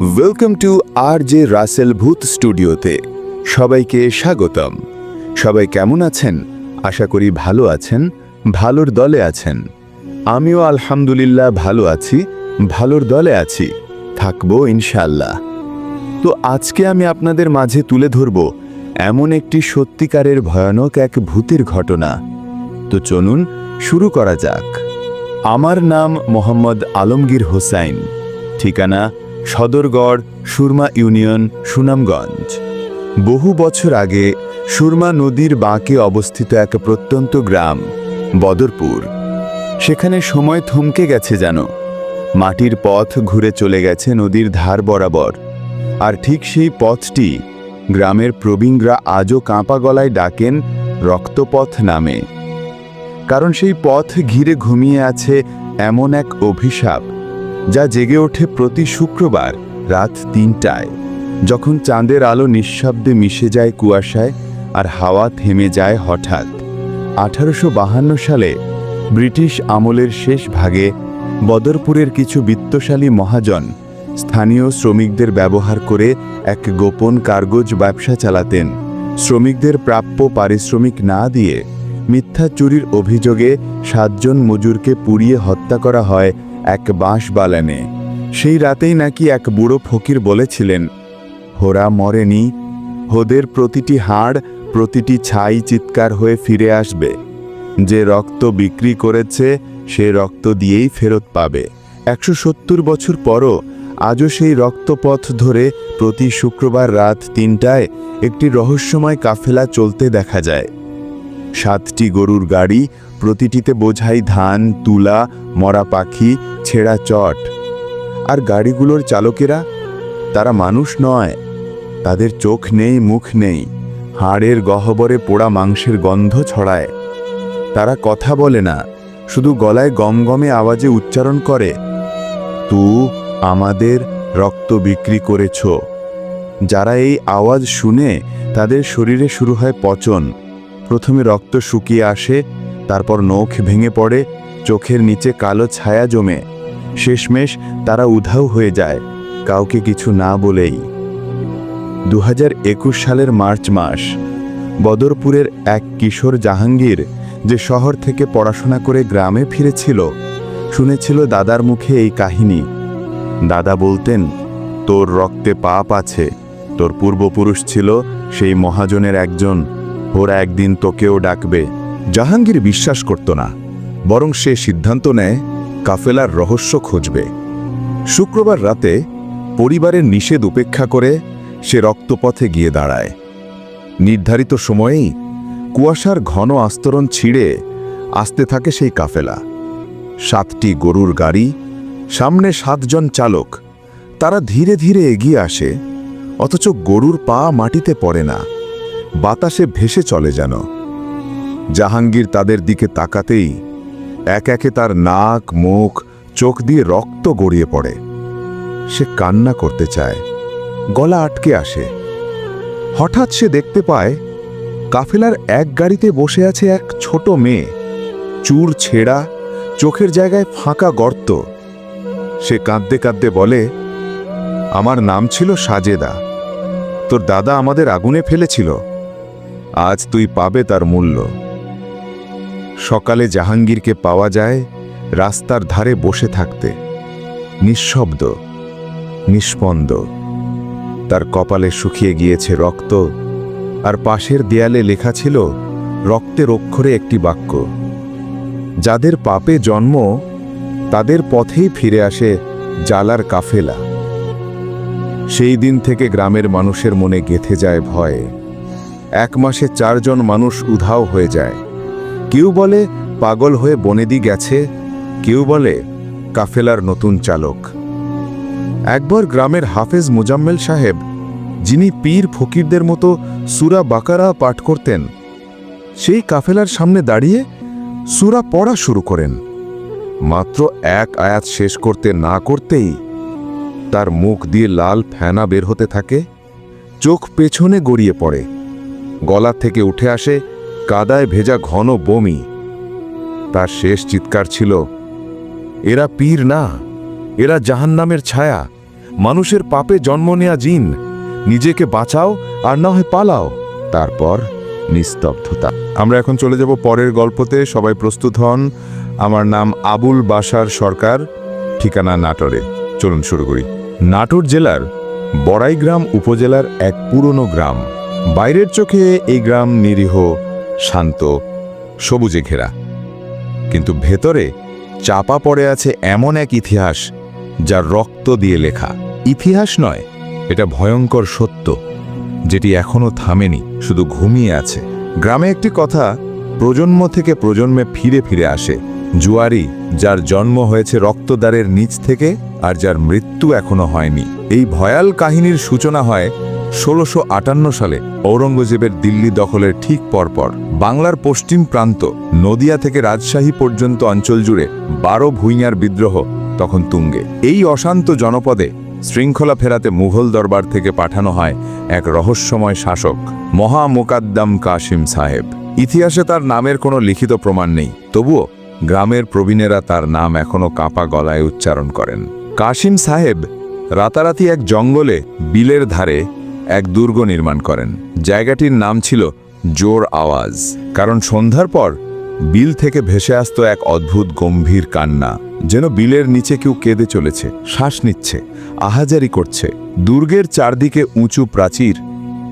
Welcome to R J Russell Bhoot স্টুডিওতে সবাইকে স্বাগতম। সবাই কেমন আছেন? আশা করি ভালো আছেন, ভালোর দলে আছেন। আমিও আলহামদুলিল্লাহ ভালো আছি, ভালোর দলে আছি, থাকব ইনশাল্লাহ তো আজকে আমি আপনাদের মাঝে তুলে ধরব এমন একটি সত্যিকারের ভয়ানক এক ভূতের ঘটনা। তো চলুন শুরু করা যাক। আমার নাম মোহাম্মদ আলমগীর হোসাইন। ঠিকানা সদরগড় সুরমা ইউনিয়ন সুনামগঞ্জ। বহু বছর আগে সুরমা নদীর বাঁকে অবস্থিত এক প্রত্যন্ত গ্রাম, বদরপুর। সেখানে সময় থমকে গেছে যেন। মাটির পথ ঘুরে চলে গেছে নদীর ধার বরাবর। আর ঠিক সেই পথটি গ্রামের প্রবীণরা আজও কাঁপা গলায় ডাকেন রক্তপথ নামে। কারণ সেই পথ ঘিরে ঘুমিয়ে আছে এমন এক অভিশাপ। যা জেগে ওঠে প্রতি শুক্রবার রাত তিনটায়। যখন চাঁদের আলো নিঃশব্দে মিশে যায় কুয়াশায় আর হাওয়া থেমে যায় হঠাৎ। আঠারোশো সালে ব্রিটিশ আমলের শেষ ভাগে বদরপুরের কিছু বিত্তশালী মহাজন স্থানীয় শ্রমিকদের ব্যবহার করে এক গোপন কার্গজ ব্যবসা চালাতেন। শ্রমিকদের প্রাপ্য পারিশ্রমিক না দিয়ে মিথ্যা চুরির অভিযোগে সাতজন মজুরকে পুড়িয়ে হত্যা করা হয় এক বাঁশ বালানে। সেই রাতেই নাকি এক বুড়ো ফকির বলেছিলেন, হোরা মরেনি, হোদের প্রতিটি হাড়, প্রতিটি ছাই চিৎকার হয়ে ফিরে আসবে। যে রক্ত বিক্রি করেছে, সে রক্ত দিয়েই ফেরত পাবে। একশো সত্তর বছর পরও আজও সেই রক্তপথ ধরে প্রতি শুক্রবার রাত তিনটায় একটি রহস্যময় কাফেলা চলতে দেখা যায়। সাতটি গরুর গাড়ি, প্রতিটিতে বোঝাই ধান, তুলা, মরা পাখি, ছেঁড়া চট। আর গাড়িগুলোর চালকেরা? তারা মানুষ নয়। তাদের চোখ নেই, মুখ নেই। হাড়ের গহ্বরে পোড়া মাংসের গন্ধ ছড়ায়। তারা কথা বলে না, শুধু গলায় গমগমে আওয়াজে উচ্চারণ করে। তু আমাদের রক্ত বিক্রি করেছ। যারা এই আওয়াজ শুনে, তাদের শরীরে শুরু হয় পচন। প্রথমে রক্ত শুকিয়ে আসে, তারপর নখ ভেঙে পড়ে, চোখের নিচে কালো ছায়া জমে। শেষমেশ তারা উধাও হয়ে যায়, কাউকে কিছু না বলেই। দু একুশ সালের মার্চ মাস, বদরপুরের এক কিশোর জাহাঙ্গীর যে শহর থেকে পড়াশোনা করে গ্রামে ফিরেছিল, শুনেছিল দাদার মুখে এই কাহিনী। দাদা বলতেন, তোর রক্তে পাপ আছে, তোর পূর্বপুরুষ ছিল সেই মহাজনের একজন ওরা একদিন তোকেও ডাকবে। জাহাঙ্গীর বিশ্বাস করত না। বরং সে সিদ্ধান্ত নেয়, কাফেলার রহস্য খুঁজবে। শুক্রবার রাতে পরিবারের নিষেধ উপেক্ষা করে সে রক্তপথে গিয়ে দাঁড়ায়। নির্ধারিত সময়েই কুয়াশার ঘন আস্তরণ ছিঁড়ে আসতে থাকে সেই কাফেলা। সাতটি গরুর গাড়ি, সামনে সাতজন চালক, তারা ধীরে ধীরে এগিয়ে আসে, অথচ গরুর পা মাটিতে পড়ে না। বাতাসে ভেসে চলে যেন। জাহাঙ্গীর তাদের দিকে তাকাতেই এক একে তার নাক, মুখ, চোখ দিয়ে রক্ত গড়িয়ে পড়ে। সে কান্না করতে চায়। গলা আটকে আসে। হঠাৎ সে দেখতে পায়, কাফেলার এক গাড়িতে বসে আছে এক ছোট মেয়ে। চুর ছেঁড়া, চোখের জায়গায় ফাঁকা গর্ত। সে কাঁদতে কাঁদতে বলে, আমার নাম ছিল সাজেদা। তোর দাদা আমাদের আগুনে ফেলেছিল। আজ তুই পাবে তার মূল্য। সকালে জাহাঙ্গীরকে পাওয়া যায় রাস্তার ধারে বসে থাকতে। নিঃশব্দ, নিষ্পন্দ। তার কপালে শুকিয়ে গিয়েছে রক্ত, আর পাশের দেয়ালে লেখা ছিল, রক্তের অক্ষরে একটি বাক্য। যাদের পাপে জন্ম, তাদের পথেই ফিরে আসে জালার কাফেলা। সেই দিন থেকে গ্রামের মানুষের মনে গেথে যায় ভয়। এক মাসে চারজন মানুষ উধাও হয়ে যায়। কেউ বলে, পাগল হয়ে বনেদি গেছে। কেউ বলে, কাফেলার নতুন চালক। একবার গ্রামের হাফেজ মুজাম্মেল সাহেব, যিনি পীর ফকিরদের মতো সুরা বাকারা পাঠ করতেন, সেই কাফেলার সামনে দাঁড়িয়ে সুরা পড়া শুরু করেন। মাত্র এক আয়াত শেষ করতে না করতেই তার মুখ দিয়ে লাল ফেনা বের হতে থাকে, চোখ পেছনে গড়িয়ে পড়ে। গলা থেকে উঠে আসে কাদায় ভেজা ঘন বমি। তার শেষ চিৎকার ছিল, এরা পীর না, এরা জাহান্নামের ছায়া। মানুষের পাপে জন্ম নেয়া জিন, নিজেকে বাঁচাও আর না হয় পালাও। তারপর নিস্তব্ধতা। আমরা এখন চলে যাব পরের গল্পতে। সবাই প্রস্তুত হন। আমার নাম আবুল বাসার সরকার, ঠিকানা নাটোরে। চলুন শুরু করি। নাটোর জেলার বড়াইগ্রাম উপজেলার এক পুরনো গ্রাম। বাইরের চোখে এই গ্রাম নিরীহ, শান্ত, সবুজে ঘেরা। কিন্তু ভেতরে চাপা পড়ে আছে এমন এক ইতিহাস যা রক্ত দিয়ে লেখা। ইতিহাস নয়, এটা ভয়ঙ্কর সত্য, যেটি এখনও থামেনি, শুধু ঘুমিয়ে আছে। গ্রামে একটি কথা প্রজন্ম থেকে প্রজন্মে ফিরে ফিরে আসে, জুয়ারি যার জন্ম হয়েছে রক্তদ্বারের নিচ থেকে আর যার মৃত্যু এখনও হয়নি। এই ভয়াল কাহিনীর সূচনা হয় ষোলোশো সালে ঔরঙ্গজেবের দিল্লি দখলের ঠিক পরপর। বাংলার পশ্চিম প্রান্ত, নদিয়া থেকে রাজশাহী পর্যন্ত অঞ্চল জুড়ে বারো ভুইয়ার বিদ্রোহ তখন তুঙ্গে। এই অশান্ত জনপদে শৃঙ্খলা ফেরাতে মুঘল দরবার থেকে পাঠানো হয় এক রহস্যময় শাসক মহা মোকাদ্দাম কাশিম সাহেব। ইতিহাসে তার নামের কোনো লিখিত প্রমাণ নেই, তবুও গ্রামের প্রবীণেরা তার নাম এখনও কাঁপা গলায় উচ্চারণ করেন। কাশিম সাহেব রাতারাতি এক জঙ্গলে বিলের ধারে এক দুর্গ নির্মাণ করেন। জায়গাটির নাম ছিল জোর আওয়াজ, কারণ সন্ধ্যার পর বিল থেকে ভেসে আসত এক অদ্ভুত গম্ভীর কান্না, যেন বিলের নিচে কেউ কেঁদে চলেছে, শ্বাস নিচ্ছে, আহাজারি করছে। দুর্গের চারদিকে উঁচু প্রাচীর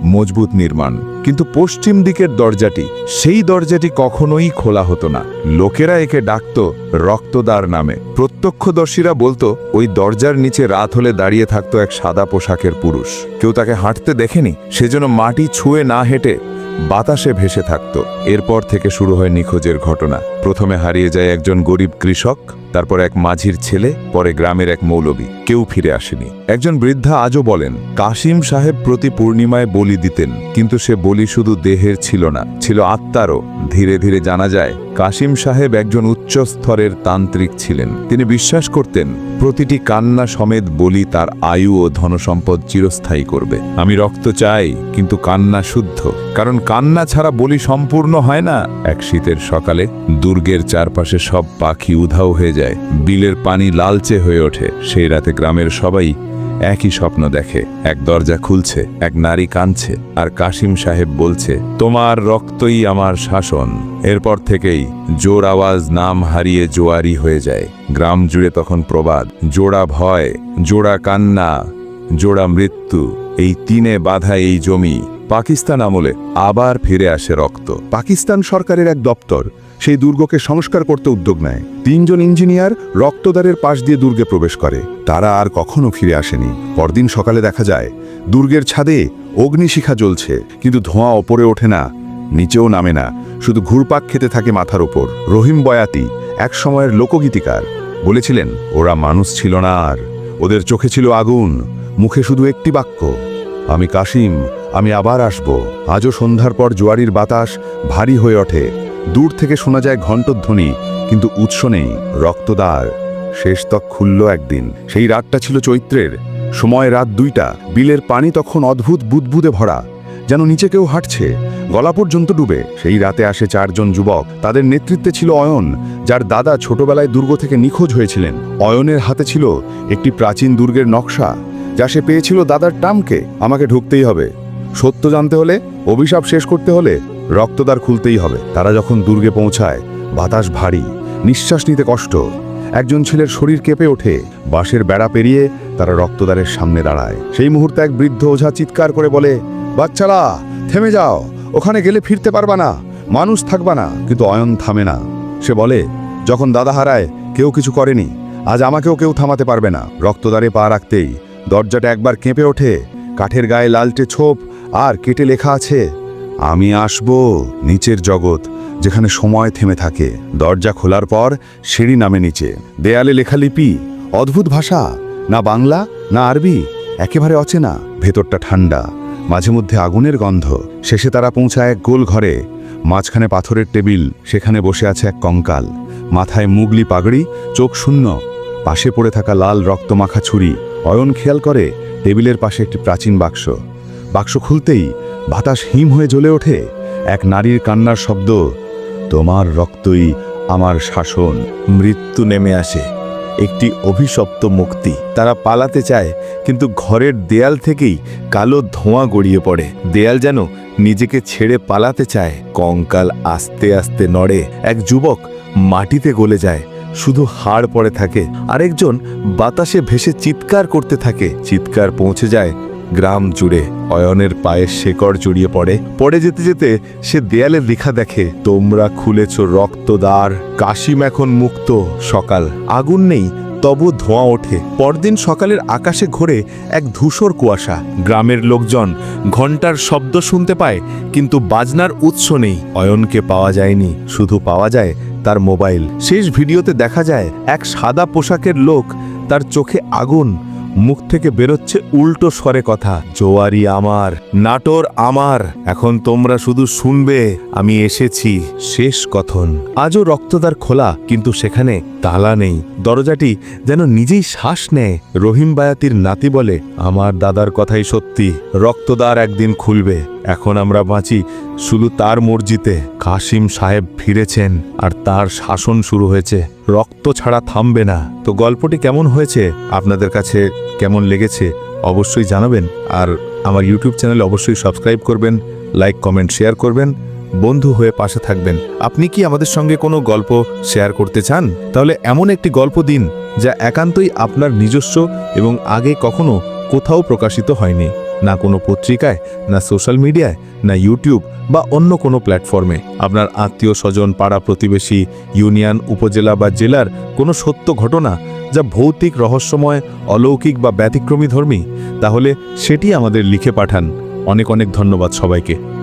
মজবুত নির্মাণ। কিন্তু পশ্চিম দিকের দরজাটি, সেই দরজাটি কখনোই খোলা হতো না। লোকেরা একে ডাকত রক্তদার নামে। প্রত্যক্ষদর্শীরা বলতো, ওই দরজার নিচে রাত হলে দাঁড়িয়ে থাকতো এক সাদা পোশাকের পুরুষ। কেউ তাকে হাঁটতে দেখেনি? সেজন্য মাটি ছুঁয়ে না হেঁটে বাতাসে ভেসে থাকত। এরপর থেকে শুরু হয় নিখোঁজের ঘটনা। প্রথমে হারিয়ে যায় একজন গরিব কৃষক, তারপর এক মাঝির ছেলে, পরে গ্রামের এক মৌলবী। কেউ ফিরে আসেনি। একজন বৃদ্ধা আজও বলেন, কাশিম সাহেব প্রতি পূর্ণিমায় বলি দিতেন, কিন্তু সে বলি শুধু দেহের ছিল না, ছিল আত্মারও। ধীরে ধীরে জানা যায়, কাশিম সাহেব একজন উচ্চ স্তরের তান্ত্রিক ছিলেন। তিনি বিশ্বাস করতেন প্রতিটি কান্না সমেত বলি তার আয়ু ও ধনসম্পদ চিরস্থায়ী করবে। আমি রক্ত চাই, কিন্তু কান্না শুদ্ধ। কারণ কান্না ছাড়া বলি সম্পূর্ণ হয় না। এক শীতের সকালে দুর্গের চারপাশে সব পাখি উধাও হয়ে যায়। বিলের পানি লালচে হয়ে ওঠে। সেই রাতে গ্রামের সবাই একই স্বপ্ন দেখে, এক দরজা খুলছে, এক নারী কাঁদছে, আর কাশিম সাহেব বলছে, তোমার রক্তই আমার শাসন। এরপর থেকেই জোর আওয়াজ নাম হারিয়ে জোয়ারি হয়ে যায়। গ্রাম জুড়ে তখন প্রবাদ, জোড়া ভয়, জোড়া কান্না, জোড়া মৃত্যু, এই তিনে বাধা এই জমি। পাকিস্তান আমলে আবার ফিরে আসে রক্ত। পাকিস্তান সরকারের এক দপ্তর সেই দুর্গকে সংস্কার করতে উদ্যোগ নেয়। তিনজন ইঞ্জিনিয়ার রক্তদ্বারের পাশ দিয়ে দুর্গে প্রবেশ করে। তারা আর কখনো ফিরে আসেনি। পরদিন সকালে দেখা যায়, দুর্গের ছাদে অগ্নিশিখা জ্বলছে, কিন্তু ধোঁয়া ওপরে ওঠে না, নিচেও নামে না। শুধু ঘুরপাক খেতে থাকে মাথার ওপর রহিম বয়াতি, এক সময়ের লোকগীতিকার, বলেছিলেন, ওরা মানুষ ছিল না আর। ওদের চোখে ছিল আগুন, মুখে শুধু একটি বাক্য, আমি কাশিম, আমি আবার আসব। আজও সন্ধ্যার পর জোয়ারির বাতাস ভারী হয়ে ওঠে। দূর থেকে শোনা যায় ঘণ্টধ্বনি কিন্তু উৎস নেই রক্তদার শেষ তক খুলল একদিন। সেই রাতটা ছিল চৈত্রের। সময় রাত দুইটা। বিলের পানি তখন অদ্ভুত বুদবুদে ভরা। যেন নিচে কেউ হাঁটছে। গলা পর্যন্ত ডুবে। সেই রাতে আসে চারজন যুবক। তাদের নেতৃত্বে ছিল অয়ন, যার দাদা ছোটবেলায় দুর্গ থেকে নিখোঁজ হয়েছিলেন। অয়নের হাতে ছিল একটি প্রাচীন দুর্গের নকশা। যা সে পেয়েছিল দাদার টামকে। আমাকে ঢুকতেই হবে। সত্য জানতে হলে, অভিশাপ শেষ করতে হলে রক্তদ্বার খুলতেই হবে। তারা যখন দুর্গে পৌঁছায়, বাতাস ভারী, নিঃশ্বাস নিতে কষ্ট। একজন ছেলের শরীর কেঁপে ওঠে, বাঁশের বেড়া পেরিয়ে তারা রক্তদ্বারের সামনে দাঁড়ায়। সেই মুহূর্তে এক বৃদ্ধ ওঝা চিৎকার করে বলে, বাচ্চারা, থেমে যাও, ওখানে গেলে ফিরতে পারবা না, মানুষ থাকবা না। কিন্তু অয়ন থামে না। সে বলে, যখন দাদা হারায়, কেউ কিছু করেনি, আজ আমাকেও কেউ থামাতে পারবে না। রক্তদ্বারে পা রাখতেই দরজাটা একবার কেঁপে ওঠে, কাঠের গায়ে লালটে ছোপ, আর কেটে লেখা আছে আমি আসব নিচের জগৎ, যেখানে সময় থেমে থাকে। দরজা খোলার পর সিঁড়ি নামে নিচে। দেয়ালে লেখা লিপি, অদ্ভুত ভাষা, না বাংলা, না আরবি, একেবারে অচেনা, ভেতরটা ঠান্ডা, মাঝে মধ্যে আগুনের গন্ধ। শেষে তারা পৌঁছায় এক গোল ঘরে। মাঝখানে পাথরের টেবিল, সেখানে বসে আছে এক কঙ্কাল। মাথায় মুগলি পাগড়ি, চোখ শূন্য। পাশে পড়ে থাকা লাল রক্তমাখা ছুরি। অয়ন খেয়াল করে, টেবিলের পাশে একটি প্রাচীন বাক্স। বাক্স খুলতেই বাতাস হিম হয়ে জ্বলে ওঠে। এক নারীর কান্নার শব্দ, তোমার রক্তই আমার শাসন। মৃত্যু নেমে আসে। একটি অভিশপ্ত মুক্তি। তারা পালাতে চায়, কিন্তু ঘরের দেয়াল থেকেই কালো ধোঁয়া গড়িয়ে পড়ে। দেয়াল যেন নিজেকে ছেড়ে পালাতে চায়। কঙ্কাল আস্তে আস্তে নড়ে। এক যুবক মাটিতে গলে যায়। শুধু হাড় পড়ে থাকে। আরেকজন বাতাসে ভেসে চিৎকার করতে থাকে। চিৎকার পৌঁছে যায় গ্রাম জুড়ে অয়নের পায়ের শেকড় জড়িয়ে পড়ে। পড়ে যেতে যেতে সে দেয়ালে লেখা দেখে, তোমরা খুলেছ রক্তদ্বার, কাশিম এখন মুক্ত সকাল। আগুন নেই তবু ধোঁয়া ওঠে। পরদিন সকালের আকাশে ঘোরে এক ধূসর কুয়াশা। গ্রামের লোকজন ঘণ্টার শব্দ শুনতে পায়, কিন্তু বাজনার উৎস নেই। অয়নকে পাওয়া যায়নি, শুধু পাওয়া যায় তার মোবাইল। শেষ ভিডিওতে দেখা যায়, এক সাদা পোশাকের লোক তার চোখে আগুন মুখ থেকে বেরোচ্ছে উল্টো স্বরে কথা, জোয়ারি আমার, নাটোর আমার, এখন তোমরা শুধু শুনবে, আমি এসেছি। শেষ কথন। আজও রক্তদার খোলা, কিন্তু সেখানে তালা নেই। দরজাটি যেন নিজেই শ্বাস নেয়। রহিম বায়াতির নাতি বলে, আমার দাদার কথাই সত্যি রক্তদার একদিন খুলবে। এখন আমরা বাঁচি। শুধু তার মর্জিতে কাশিম সাহেব ফিরেছেন আর তার শাসন শুরু হয়েছে। রক্ত ছাড়া থামবে না। তো গল্পটি কেমন হয়েছে? আপনাদের কাছে কেমন লেগেছে? অবশ্যই জানাবেন। আর আমার ইউটিউব চ্যানেল অবশ্যই সাবস্ক্রাইব করবেন, লাইক, কমেন্ট, শেয়ার করবেন। বন্ধু হয়ে পাশে থাকবেন। আপনি কি আমাদের সঙ্গে কোনো গল্প শেয়ার করতে চান? তাহলে এমন একটি গল্প দিন যা একান্তই আপনার নিজস্ব এবং আগে কখনো কোথাও প্রকাশিত হয়নি। না কোনো পত্রিকায়, না সোশ্যাল মিডিয়ায় না ইউটিউব বা অন্য কোনো প্ল্যাটফর্মে আপনার আত্মীয় স্বজন, পাড়া প্রতিবেশী ইউনিয়ন উপজেলা বা জেলার কোনো সত্য ঘটনা যা ভৌতিক, রহস্যময়, অলৌকিক বা ব্যতিক্রমী ধর্মী, তাহলে সেটি আমাদের লিখে পাঠান। অনেক অনেক ধন্যবাদ সবাইকে।